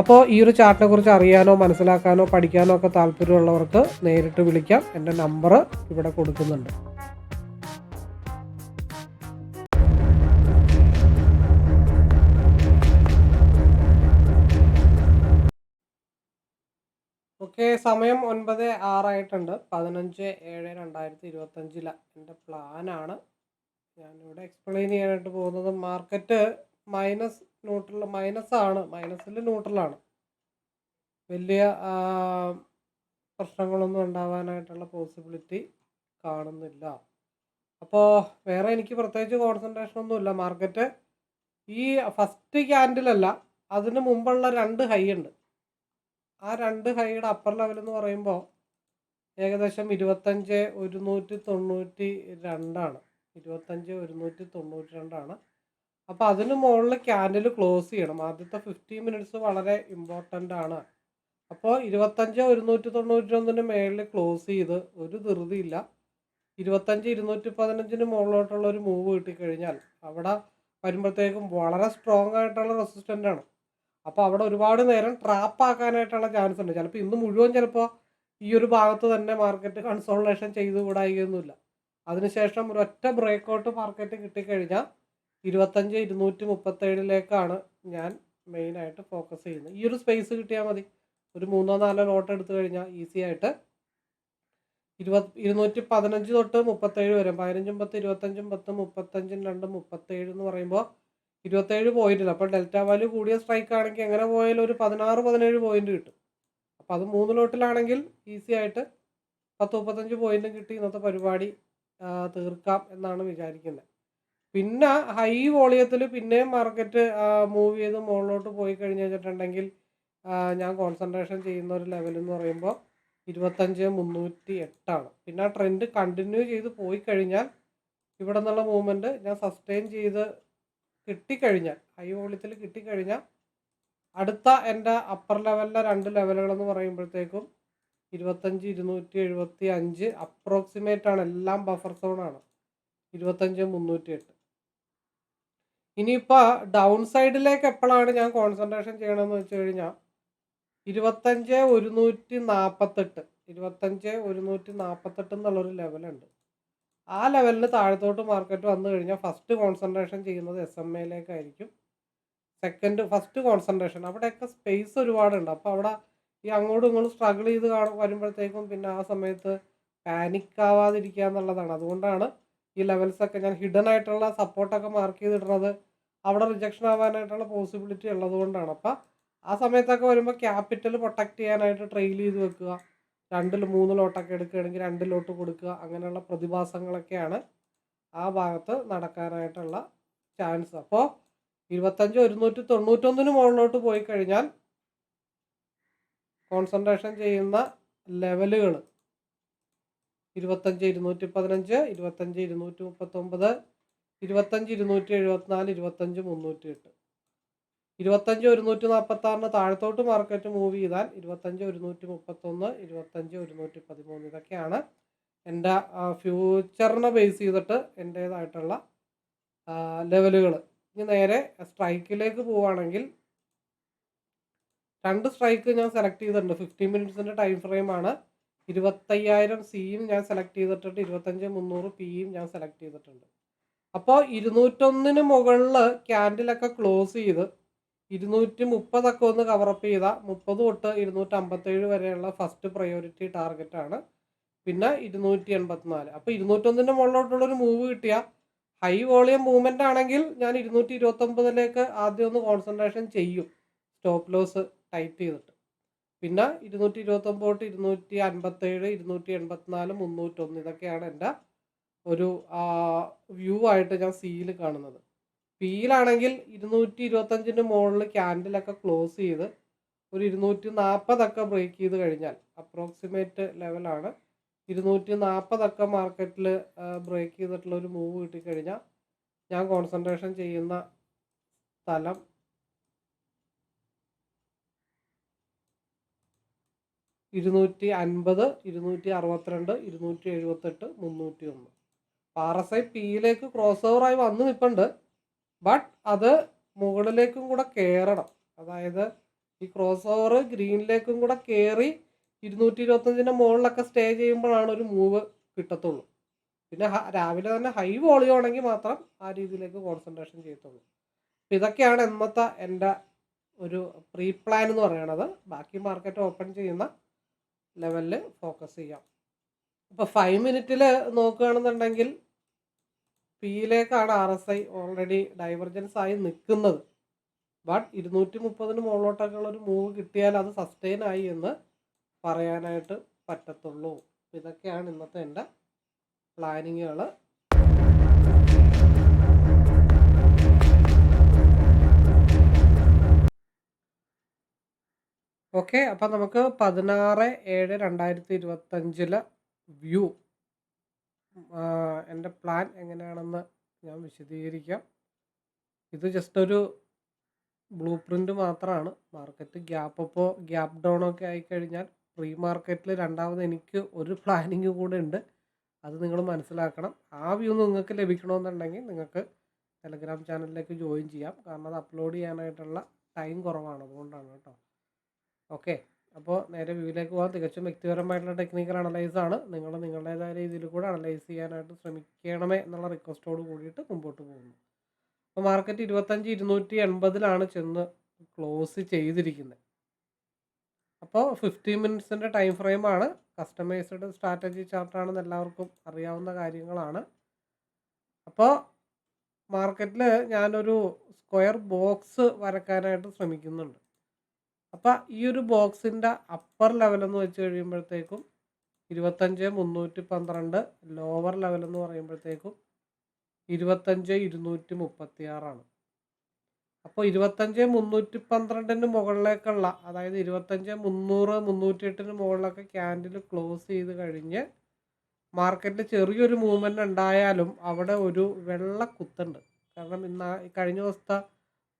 അപ്പോൾ ഈ ഒരു ചാർട്ടിനെ കുറിച്ച് അറിയാനോ മനസ്സിലാക്കാനോ പഠിക്കാനോ ഒക്കെ താല്പര്യമുള്ളവർക്ക് നേരിട്ട് വിളിക്കാം. എന്റെ നമ്പർ ഇവിടെ കൊടുക്കുന്നുണ്ട്. ഓക്കെ സമയം ഒൻപത് ആറായിട്ടുണ്ട്. പതിനഞ്ച് ഏഴ് രണ്ടായിരത്തി ഇരുപത്തഞ്ചില. എന്റെ പ്ലാനാണ്. ഞാനിവിടെ എക്സ്പ്ലെയിൻ ചെയ്യാനായിട്ട് പോകുന്നത്. മാർക്കറ്റ് മൈനസ് ന്യൂട്രൽ മൈനസ് ആണ് മൈനസിൽ ന്യൂട്രലാണ്. വലിയ പ്രശ്നങ്ങളൊന്നും ഉണ്ടാവാനായിട്ടുള്ള പോസിബിലിറ്റി കാണുന്നില്ല. അപ്പോൾ വേറെ എനിക്ക് പ്രത്യേകിച്ച് കോൺസെൻട്രേഷൻ ഒന്നുമില്ല. മാർക്കറ്റ് ഈ ഫസ്റ്റ് ക്യാൻഡിലല്ല അതിന് മുമ്പുള്ള രണ്ട് ഹൈ ഉണ്ട്. ആ രണ്ട് ഹൈയുടെ അപ്പർ ലെവൽ എന്ന് പറയുമ്പോൾ ഏകദേശം ഇരുപത്തഞ്ച് ഒരുന്നൂറ്റി തൊണ്ണൂറ്റി രണ്ടാണ്. ഇരുപത്തഞ്ച് ഒരുന്നൂറ്റി തൊണ്ണൂറ്റി രണ്ടാണ്. അപ്പോൾ അതിന് മുകളിൽ ക്യാൻഡിൽ ക്ലോസ് ചെയ്യണം. ആദ്യത്തെ ഫിഫ്റ്റീൻ മിനിറ്റ്സ് വളരെ ഇമ്പോർട്ടന്റ് ആണ്. അപ്പോൾ ഇരുപത്തഞ്ച് ഒരുന്നൂറ്റി തൊണ്ണൂറ്റി ഒന്നിന് മേളിൽ ക്ലോസ് ചെയ്ത് ഒരു ധൃതിയില്ല. ഇരുപത്തഞ്ച് ഇരുന്നൂറ്റി പതിനഞ്ചിന് മുകളിലോട്ടുള്ള ഒരു മൂവ് കിട്ടിക്കഴിഞ്ഞാൽ അവിടെ വരുമ്പോഴത്തേക്കും വളരെ സ്ട്രോങ് ആയിട്ടുള്ള റെസിസ്റ്റന്റ് ആണ്. അപ്പോൾ അവിടെ ഒരുപാട് നേരം ട്രാപ്പ് ആക്കാനായിട്ടുള്ള ചാൻസ് ഉണ്ട്. ചിലപ്പോൾ ഇന്ന് മുഴുവൻ ചിലപ്പോൾ ഈ ഒരു ഭാഗത്ത് തന്നെ മാർക്കറ്റ് കൺസോൾട്ടേഷൻ ചെയ്തു കൂടായികയൊന്നുമില്ല അതിനുശേഷം ഒരൊറ്റ ബ്രേക്കൗട്ട് മാർക്കറ്റ് കിട്ടിക്കഴിഞ്ഞാൽ ഇരുപത്തഞ്ച് ഇരുന്നൂറ്റി മുപ്പത്തേഴിലേക്കാണ് ഞാൻ മെയിനായിട്ട് ഫോക്കസ് ചെയ്യുന്നത്. ഈ ഒരു സ്പേസ് കിട്ടിയാൽ മതി. ഒരു മൂന്നോ നാലോ ലോട്ട് എടുത്തു കഴിഞ്ഞാൽ ഈസി ആയിട്ട് ഇരുപത് ഇരുന്നൂറ്റി പതിനഞ്ച് തൊട്ട് മുപ്പത്തേഴ് വരെ പതിനഞ്ചും പത്ത് ഇരുപത്തഞ്ചും പത്ത് മുപ്പത്തഞ്ചും രണ്ട് മുപ്പത്തേഴ് എന്ന് പറയുമ്പോൾ ഇരുപത്തേഴ് പോയിന്റില്ല അപ്പോൾ ഡെൽറ്റ വാല്യൂ കൂടിയ സ്ട്രൈക്ക് ആണെങ്കിൽ എങ്ങനെ പോയാലും ഒരു പതിനാറ് പതിനേഴ് പോയിന്റ് കിട്ടും. അപ്പോൾ അത് മൂന്ന് ലോട്ടിലാണെങ്കിൽ ഈസി ആയിട്ട് പത്ത് മുപ്പത്തഞ്ച് പോയിന്റും കിട്ടി. ഇന്നത്തെ പരിപാടി തീർക്കാം എന്നാണ് വിചാരിക്കുന്നത് പിന്നെ ഹൈ വോളിയത്തിൽ പിന്നെയും മാർക്കറ്റ് മൂവ് ചെയ്ത് മുകളിലോട്ട് പോയി കഴിഞ്ഞ് വെച്ചിട്ടുണ്ടെങ്കിൽ ഞാൻ കോൺസെൻട്രേഷൻ ചെയ്യുന്ന ഒരു ലെവൽ എന്ന് പറയുമ്പോൾ ഇരുപത്തഞ്ച് മുന്നൂറ്റി എട്ടാണ്. പിന്നെ ആ ട്രെൻഡ് കണ്ടിന്യൂ ചെയ്ത് പോയി കഴിഞ്ഞാൽ ഇവിടെ നിന്നുള്ള മൂവ്മെന്റ് ഞാൻ സസ്റ്റെയിൻ ചെയ്ത് കിട്ടിക്കഴിഞ്ഞാൽ ഹൈ വോളിയത്തിൽ കിട്ടിക്കഴിഞ്ഞാൽ അടുത്ത എന്റെ അപ്പർ ലെവലിലെ രണ്ട് ലെവലുകളെന്ന് പറയുമ്പോഴത്തേക്കും ഇരുപത്തഞ്ച് ഇരുന്നൂറ്റി എഴുപത്തി അഞ്ച് അപ്രോക്സിമേറ്റ് ആണ്. എല്ലാം ബഫർ സോണാണ് ഇരുപത്തഞ്ച് മുന്നൂറ്റി എട്ട്. ഇനിയിപ്പോൾ ഡൗൺ സൈഡിലേക്ക് എപ്പോഴാണ് ഞാൻ കോൺസെൻട്രേഷൻ ചെയ്യണമെന്ന് വെച്ച് കഴിഞ്ഞാൽ ഇരുപത്തഞ്ച് ഒരുന്നൂറ്റി നാൽപ്പത്തെട്ട് ഇരുപത്തഞ്ച് ഒരുന്നൂറ്റി നാൽപ്പത്തെട്ട് എന്നുള്ളൊരു ലെവലുണ്ട് ആ ലെവലിന് താഴത്തോട്ട് മാർക്കറ്റ് വന്നു കഴിഞ്ഞാൽ ഫസ്റ്റ് കോൺസെൻട്രേഷൻ ചെയ്യുന്നത് എസ് എം എയിലേക്കായിരിക്കും സെക്കൻഡ് ഫസ്റ്റ് കോൺസെൻട്രേഷൻ അവിടെയൊക്കെ സ്പേസ് ഒരുപാടുണ്ട്. അപ്പോൾ അവിടെ ഈ അങ്ങോട്ടും ഇങ്ങോട്ടും സ്ട്രഗിൾ ചെയ്ത് കാണും വരുമ്പോഴത്തേക്കും പിന്നെ ആ സമയത്ത് പാനിക് ആവാതിരിക്കുക എന്നുള്ളതാണ്. അതുകൊണ്ടാണ് ഈ ലെവൽസൊക്കെ ഞാൻ ഹിഡൻ ആയിട്ടുള്ള സപ്പോർട്ടൊക്കെ മാർക്ക് ചെയ്തിടുന്നത് അവിടെ റിജക്ഷൻ ആവാനായിട്ടുള്ള പോസിബിലിറ്റി ഉള്ളതുകൊണ്ടാണ് അപ്പം ആ സമയത്തൊക്കെ വരുമ്പോൾ ക്യാപിറ്റൽ പ്രൊട്ടക്റ്റ് ചെയ്യാനായിട്ട് ട്രെയിൽ ചെയ്ത് വെക്കുക. രണ്ടിൽ മൂന്ന് ലോട്ടൊക്കെ എടുക്കുകയാണെങ്കിൽ രണ്ട് ലോട്ട് കൊടുക്കുക. അങ്ങനെയുള്ള പ്രതിഭാസങ്ങളൊക്കെയാണ് ആ ഭാഗത്ത് നടക്കാനായിട്ടുള്ള ചാൻസ് അപ്പോൾ ഇരുപത്തഞ്ച് ഒരുന്നൂറ്റി തൊണ്ണൂറ്റൊന്നിന് മുകളിലോട്ട് പോയി കഴിഞ്ഞാൽ കോൺസെൻട്രേഷൻ ചെയ്യുന്ന ലെവലുകൾ ഇരുപത്തഞ്ച് ഇരുന്നൂറ്റി പതിനഞ്ച് ഇരുപത്തഞ്ച് ഇരുന്നൂറ്റി മുപ്പത്തൊമ്പത് ഇരുപത്തഞ്ച് ഇരുന്നൂറ്റി എഴുപത്തിനാല് ഇരുപത്തഞ്ച് മുന്നൂറ്റി എട്ട്. ഇരുപത്തഞ്ച് ഒരുന്നൂറ്റി നാൽപ്പത്തി ആറിന് താഴത്തോട്ട് മാർക്കറ്റ് മൂവ് ചെയ്താൽ ഇരുപത്തഞ്ച് ഒരുന്നൂറ്റി മുപ്പത്തൊന്ന് ഇരുപത്തഞ്ച് ഒരുന്നൂറ്റി പതിമൂന്ന് ഇതൊക്കെയാണ് എന്റെ ഫ്യൂച്ചറിനെ ബേസ് ചെയ്തിട്ട് എന്റേതായിട്ടുള്ള ലെവലുകൾ. ഇനി നേരെ സ്ട്രൈക്കിലേക്ക് പോവുകയാണെങ്കിൽ രണ്ട് സ്ട്രൈക്ക് ഞാൻ സെലക്ട് ചെയ്തിട്ടുണ്ട്. ഫിഫ്റ്റീൻ മിനിറ്റ്സിന്റെ ടൈം ഫ്രെയിമാണ്. ഇരുപത്തയ്യായിരം സിയും ഞാൻ സെലക്ട് ചെയ്തിട്ടുണ്ട്. ഇരുപത്തഞ്ച് മുന്നൂറ് പിയും ഞാൻ സെലക്ട് ചെയ്തിട്ടുണ്ട്. അപ്പോൾ ഇരുന്നൂറ്റൊന്നിന് മുകളിൽ ക്യാൻഡിലൊക്കെ ക്ലോസ് ചെയ്ത് ഇരുന്നൂറ്റി മുപ്പതൊക്കെ ഒന്ന് കവറപ്പ് ചെയ്ത മുപ്പത് തൊട്ട് ഇരുന്നൂറ്റമ്പത്തേഴ് വരെയുള്ള ഫസ്റ്റ് പ്രയോറിറ്റി ടാർഗറ്റാണ് പിന്നെ ഇരുന്നൂറ്റി എൺപത്തിനാല് അപ്പോൾ ഇരുന്നൂറ്റൊന്നിന്റെ മുകളിലോട്ടുള്ളൊരു മൂവ് കിട്ടിയ ഹൈ വോളിയം മൂവ്മെന്റ് ആണെങ്കിൽ ഞാൻ ഇരുന്നൂറ്റി ഇരുപത്തൊമ്പതിലേക്ക് ആദ്യം ഒന്ന് കോൺസെൻട്രേഷൻ ചെയ്യും. സ്റ്റോപ്പ് ലോസ് ടൈറ്റ് ചെയ്തിട്ട്. പിന്നെ ഇരുന്നൂറ്റി ഇരുപത്തൊമ്പത് തൊട്ട് ഇരുന്നൂറ്റി അൻപത്തേഴ് ഇരുന്നൂറ്റി എൺപത്തിനാല് മുന്നൂറ്റൊന്ന് ഇതൊക്കെയാണ് എന്റെ ഒരു വ്യൂ ആയിട്ട് ഞാൻ സിയിൽ കാണുന്നത്. പിയിലാണെങ്കിൽ ഇരുന്നൂറ്റി ഇരുപത്തഞ്ചിന്റെ മുകളിൽ ക്യാൻഡിലൊക്കെ ക്ലോസ് ചെയ്ത് ഒരു ഇരുന്നൂറ്റി നാൽപ്പതൊക്കെ ബ്രേക്ക് ചെയ്ത് കഴിഞ്ഞാൽ അപ്രോക്സിമേറ്റ് ലെവലാണ് ഇരുന്നൂറ്റി നാൽപ്പതൊക്കെ മാർക്കറ്റിൽ ബ്രേക്ക് ചെയ്തിട്ടുള്ള ഒരു മൂവ് കിട്ടിക്കഴിഞ്ഞാൽ ഞാൻ കോൺസെൻട്രേഷൻ ചെയ്യുന്ന സ്ഥലം ഇരുന്നൂറ്റി അൻപത് ഇരുന്നൂറ്റി അറുപത്തിരണ്ട് ഇരുന്നൂറ്റി എഴുപത്തെട്ട് മുന്നൂറ്റി ഒന്ന് ആർ എസ് ഐ പിയിലേക്ക് ക്രോസ് ഓവറായി വന്ന് നിൽപ്പുണ്ട് ബട്ട് അത് മുകളിലേക്കും കൂടെ കയറണം അതായത് ഈ ക്രോസ് ഓവർ ഗ്രീനിലേക്കും കൂടെ കയറി ഇരുന്നൂറ്റി ഇരുപത്തഞ്ചിന്റെ മുകളിലൊക്കെ സ്റ്റേ ചെയ്യുമ്പോഴാണ് ഒരു മൂവ് കിട്ടത്തുള്ളൂ. പിന്നെ രാവിലെ തന്നെ ഹൈ വോളിയം ആണെങ്കിൽ മാത്രം ആ രീതിയിലേക്ക് കോൺസെൻട്രേഷൻ ചെയ്യത്തുള്ളൂ. അപ്പം ഇതൊക്കെയാണ് ഇന്നത്തെ എന്റെ ഒരു പ്രീ പ്ലാൻ എന്ന് പറയണത്. ബാക്കി മാർക്കറ്റ് ഓപ്പൺ ചെയ്യുന്ന ലെവലിൽ ഫോക്കസ് ചെയ്യാം. അപ്പോൾ ഫൈവ് മിനിറ്റിൽ നോക്കുകയാണെന്നുണ്ടെങ്കിൽ പിയിലേക്കാണ് R S I already divergence ആയി നിൽക്കുന്നത്. ബട്ട് ഇരുന്നൂറ്റി മുപ്പതിന് മുകളിലോട്ടൊക്കെ ഉള്ളൊരു മൂവ് കിട്ടിയാൽ അത് സസ്റ്റെയിൻ ആയി എന്ന് പറയാനായിട്ട് പറ്റത്തുള്ളൂ. ഇതൊക്കെയാണ് ഇന്നത്തെ എന്റെ പ്ലാനിങ്ങുകൾ ഓക്കെ അപ്പം നമുക്ക് പതിനാറ് ഏഴ് രണ്ടായിരത്തി ഇരുപത്തഞ്ചിലെ വ്യൂ എന്റെ പ്ലാൻ എങ്ങനെയാണെന്ന് ഞാൻ വിശദീകരിക്കാം. ഇത് ജസ്റ്റ് ഒരു ബ്ലൂ പ്രിന്റ് മാത്രമാണ് മാർക്കറ്റ് ഗ്യാപ്പ് അപ്പോൾ ഗ്യാപ്പ് ഡൗൺ ഒക്കെ ആയിക്കഴിഞ്ഞാൽ പ്രീ മാർക്കറ്റിൽ രണ്ടാമത് എനിക്ക് ഒരു പ്ലാനിങ് കൂടെ ഉണ്ട്. അത് നിങ്ങൾ മനസ്സിലാക്കണം. ആ വ്യൂ നിങ്ങൾക്ക് ലഭിക്കണമെന്നുണ്ടെങ്കിൽ നിങ്ങൾക്ക് ടെലഗ്രാം ചാനലിലേക്ക് ജോയിൻ ചെയ്യാം. കാരണം അത് അപ്ലോഡ് ചെയ്യാനായിട്ടുള്ള ടൈം കുറവാണ്. അതുകൊണ്ടാണ് കേട്ടോ. ഓക്കെ. അപ്പോൾ നേരെ വ്യൂവിലേക്ക് പോകാം. തികച്ചും വ്യക്തിപരമായിട്ടുള്ള ടെക്നിക്കൽ അനലൈസ് ആണ്. നിങ്ങൾ നിങ്ങളുടേതായ രീതിയിൽ കൂടെ അനലൈസ് ചെയ്യാനായിട്ട് ശ്രമിക്കണമേ എന്നുള്ള റിക്വസ്റ്റോട് കൂടിയിട്ട് മുമ്പോട്ട് പോകുന്നു. അപ്പോൾ മാർക്കറ്റ് ഇരുപത്തഞ്ച് ഇരുന്നൂറ്റി എൺപതിലാണ് ചെന്ന് ക്ലോസ് ചെയ്തിരിക്കുന്നത് അപ്പോൾ ഫിഫ്റ്റീൻ മിനിറ്റ്സിന്റെ ടൈം ഫ്രെയിമാണ് കസ്റ്റമൈസ്ഡ് സ്ട്രാറ്റജി ചാർട്ടാണെന്ന് എല്ലാവർക്കും അറിയാവുന്ന കാര്യങ്ങളാണ്. അപ്പോൾ മാർക്കറ്റിൽ ഞാനൊരു സ്ക്വയർ ബോക്സ് വരക്കാനായിട്ട് ശ്രമിക്കുന്നുണ്ട്. അപ്പോൾ ഈ ഒരു ബോക്സിന്റെ അപ്പർ ലെവൽ എന്ന് വെച്ച് കഴിയുമ്പോഴത്തേക്കും ഇരുപത്തഞ്ച് മുന്നൂറ്റി പന്ത്രണ്ട് ലോവർ ലെവൽ എന്ന് പറയുമ്പോഴത്തേക്കും ഇരുപത്തഞ്ച് ഇരുന്നൂറ്റി മുപ്പത്തി ആറാണ് അപ്പോൾ ഇരുപത്തഞ്ച് മുന്നൂറ്റി പന്ത്രണ്ടിന് മുകളിലേക്കുള്ള അതായത് ഇരുപത്തഞ്ച് മുന്നൂറ് മുന്നൂറ്റി എട്ടിന് മുകളിലൊക്കെ ക്യാൻഡിൽ ക്ലോസ് ചെയ്ത് കഴിഞ്ഞ് മാർക്കറ്റിൽ ചെറിയൊരു മൂവ്മെന്റ് ഉണ്ടായാലും അവിടെ ഒരു വെള്ള കുത്തുണ്ട്. കാരണം ഇന്ന് കഴിഞ്ഞ ദിവസത്തെ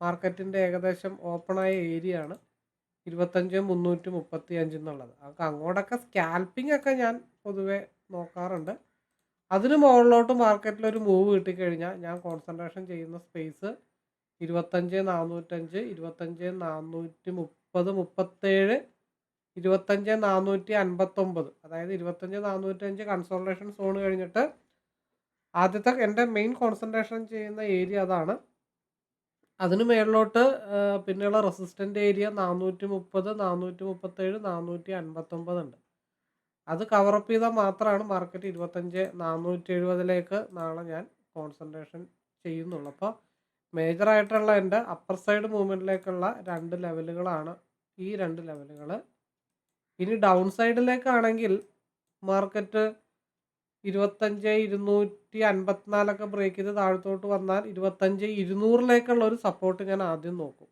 മാർക്കറ്റിന്റെ ഏകദേശം ഓപ്പണായ ഏരിയ ആണ്. ഇരുപത്തഞ്ച് മുന്നൂറ്റി മുപ്പത്തി അഞ്ച് എന്നുള്ളത്. അപ്പം അങ്ങോട്ടൊക്കെ സ്കാൽപ്പിംഗ് ഒക്കെ ഞാൻ പൊതുവേ നോക്കാറുണ്ട്. അതിന് മുകളിലോട്ട് മാർക്കറ്റിൽ ഒരു മൂവ് കിട്ടിക്കഴിഞ്ഞാൽ ഞാൻ കോൺസെൻട്രേഷൻ ചെയ്യുന്ന സ്പേസ് ഇരുപത്തഞ്ച് നാനൂറ്റഞ്ച് ഇരുപത്തഞ്ച് നാനൂറ്റി മുപ്പത് മുപ്പത്തേഴ് ഇരുപത്തഞ്ച് നാനൂറ്റി അൻപത്തൊമ്പത്. അതായത് ഇരുപത്തഞ്ച് നാനൂറ്റഞ്ച് കൺസോൾട്ടേഷൻ സോൺ കഴിഞ്ഞിട്ട് ആദ്യത്തെ എന്റെ മെയിൻ കോൺസെൻട്രേഷൻ ചെയ്യുന്ന ഏരിയ അതാണ്. അതിന് മേളിലോട്ട് പിന്നെയുള്ള റെസിസ്റ്റന്റ് ഏരിയ നാനൂറ്റി മുപ്പത് നാനൂറ്റി മുപ്പത്തേഴ് നാനൂറ്റി അൻപത്തൊമ്പത് ഉണ്ട്. അത് കവറപ്പ് ചെയ്താൽ മാത്രമാണ് മാർക്കറ്റ് ഇരുപത്തഞ്ച് നാനൂറ്റി എഴുപതിലേക്ക് നാളെ ഞാൻ കോൺസെൻട്രേഷൻ ചെയ്യുന്നുള്ളൂ. അപ്പോൾ മേജറായിട്ടുള്ള എന്റെ അപ്പർ സൈഡ് മൂവ്മെന്റിലേക്കുള്ള രണ്ട് ലെവലുകളാണ് ഈ രണ്ട് ലെവലുകൾ ഇനി ഡൗൺ സൈഡിലേക്കാണെങ്കിൽ മാർക്കറ്റ് ഇരുപത്തഞ്ച് ഇരുന്നൂറ്റി അൻപത്തിനാലൊക്കെ ബ്രേക്ക് ചെയ്ത് താഴത്തോട്ട് വന്നാൽ ഇരുപത്തഞ്ച് ഇരുന്നൂറിലേക്കുള്ള ഒരു സപ്പോർട്ട് ഞാൻ ആദ്യം നോക്കും.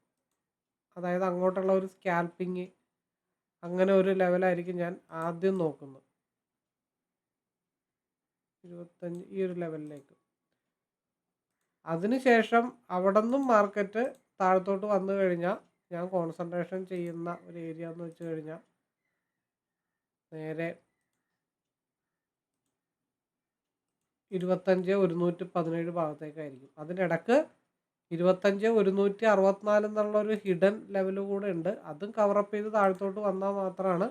അതായത് അങ്ങോട്ടുള്ള ഒരു സ്കാൽപ്പിങ് അങ്ങനെ ഒരു ലെവലായിരിക്കും ഞാൻ ആദ്യം നോക്കുന്നത്. ഇരുപത്തഞ്ച് ഈ ഒരു ലെവലിലേക്ക് അതിനുശേഷം അവിടെ നിന്നും മാർക്കറ്റ് താഴത്തോട്ട് വന്നു കഴിഞ്ഞാൽ ഞാൻ കോൺസെൻട്രേഷൻ ചെയ്യുന്ന ഒരു ഏരിയ എന്ന് വെച്ച് കഴിഞ്ഞാൽ നേരെ ഇരുപത്തഞ്ച് ഒരുന്നൂറ്റി പതിനേഴ് ഭാഗത്തേക്കായിരിക്കും. അതിനിടക്ക് ഇരുപത്തഞ്ച് ഒരുന്നൂറ്റി അറുപത്തിനാല് എന്നുള്ള ഒരു ഹിഡൻ ലെവൽ കൂടെ ഉണ്ട്. അതും കവറപ്പ് ചെയ്ത് താഴത്തോട്ട് വന്നാൽ മാത്രമാണ്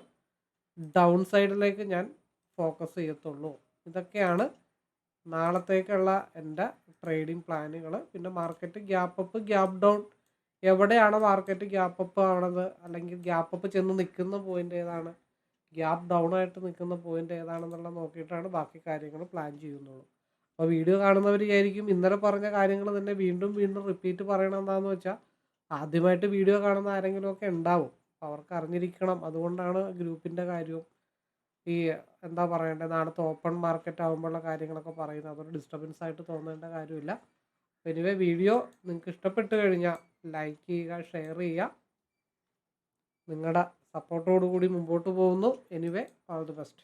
ഡൗൺ സൈഡിലേക്ക് ഞാൻ ഫോക്കസ് ചെയ്യത്തുള്ളൂ. ഇതൊക്കെയാണ് നാളത്തേക്കുള്ള എന്റെ ട്രേഡിംഗ് പ്ലാനുകൾ പിന്നെ market gap up gap down എവിടെയാണ് മാർക്കറ്റ് ഗ്യാപ്പ് അപ്പ് ആവണത്? അല്ലെങ്കിൽ ഗ്യാപ്പ് അപ്പ് ചെന്ന് നിൽക്കുന്ന പോയിന്റ് ഏതാണ്? ഗ്യാപ്പ് ഡൗൺ ആയിട്ട് നിൽക്കുന്ന പോയിന്റ് ഏതാണെന്നുള്ളത് നോക്കിയിട്ടാണ് ബാക്കി കാര്യങ്ങൾ പ്ലാൻ ചെയ്യുന്നുള്ളൂ അപ്പോൾ വീഡിയോ കാണുന്നവർ വിചാരിക്കും ഇന്നലെ പറഞ്ഞ കാര്യങ്ങൾ തന്നെ വീണ്ടും വീണ്ടും റിപ്പീറ്റ് പറയണം എന്താണെന്ന് വെച്ചാൽ ആദ്യമായിട്ട് വീഡിയോ കാണുന്ന ആരെങ്കിലുമൊക്കെ ഉണ്ടാവും. അപ്പോൾ അവർക്ക് അറിഞ്ഞിരിക്കണം. അതുകൊണ്ടാണ് ഗ്രൂപ്പിന്റെ കാര്യവും ഈ എന്താ പറയണ്ടേ നാളത്തെ ഓപ്പൺ മാർക്കറ്റ് ആകുമ്പോഴുള്ള കാര്യങ്ങളൊക്കെ പറയുന്നത്. അതൊരു ഡിസ്റ്റർബൻസ് ആയിട്ട് തോന്നേണ്ട കാര്യമില്ല. എനിവേ വീഡിയോ നിങ്ങൾക്ക് ഇഷ്ടപ്പെട്ട് കഴിഞ്ഞാൽ ലൈക്ക് ചെയ്യുക ഷെയർ ചെയ്യുക. നിങ്ങളുടെ സപ്പോർട്ടോടു കൂടി മുമ്പോട്ട് പോകുന്നു. Anyway all the best